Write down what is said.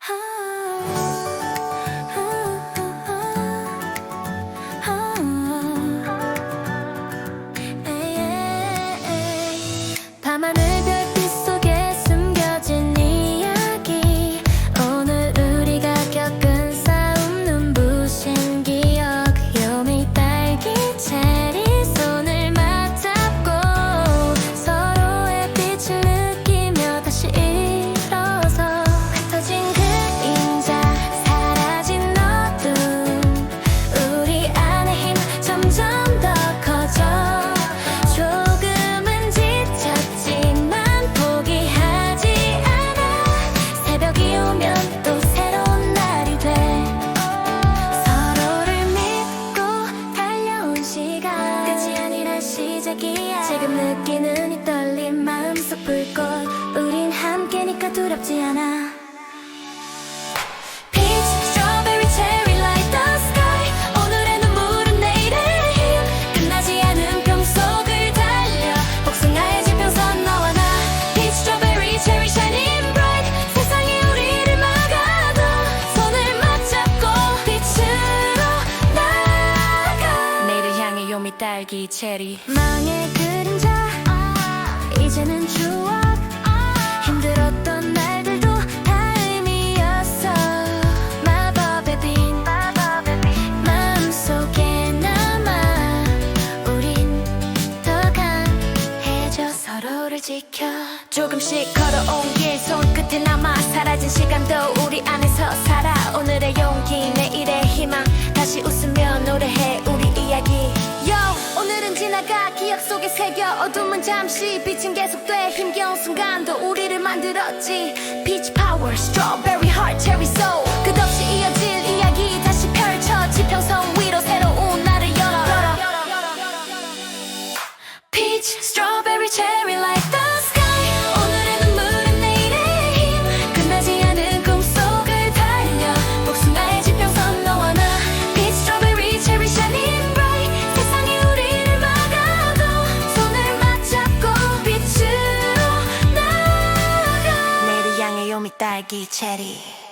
啊。 시작이야. 지금 느끼는 이 떨림 마음속 불꽃. 우린 함께니까 두렵지 않아 딸기 체리. 망의 그림자 이제는 추억. 힘들었던 날들도 다 의미였어. 마법의 빛 마음속에 남아 우린 더 강해져. 서로를 지켜. 조금씩 걸어온 길 손끝에 남아 사라진 시간도 우리 안에서 살아. 오늘의 용기 내일의 희망. 다시 웃으며 노래해 어둠은 잠시 빛은 계속돼 힘겨운 순간도 우리를 만들었지 Peach power strawberry heart cherry soul 끝없이 이어질 이야기 다시 펼쳐 지평선 위로 새로운 날을 열어 Peach, strawberry, cherry like the 딸기 체리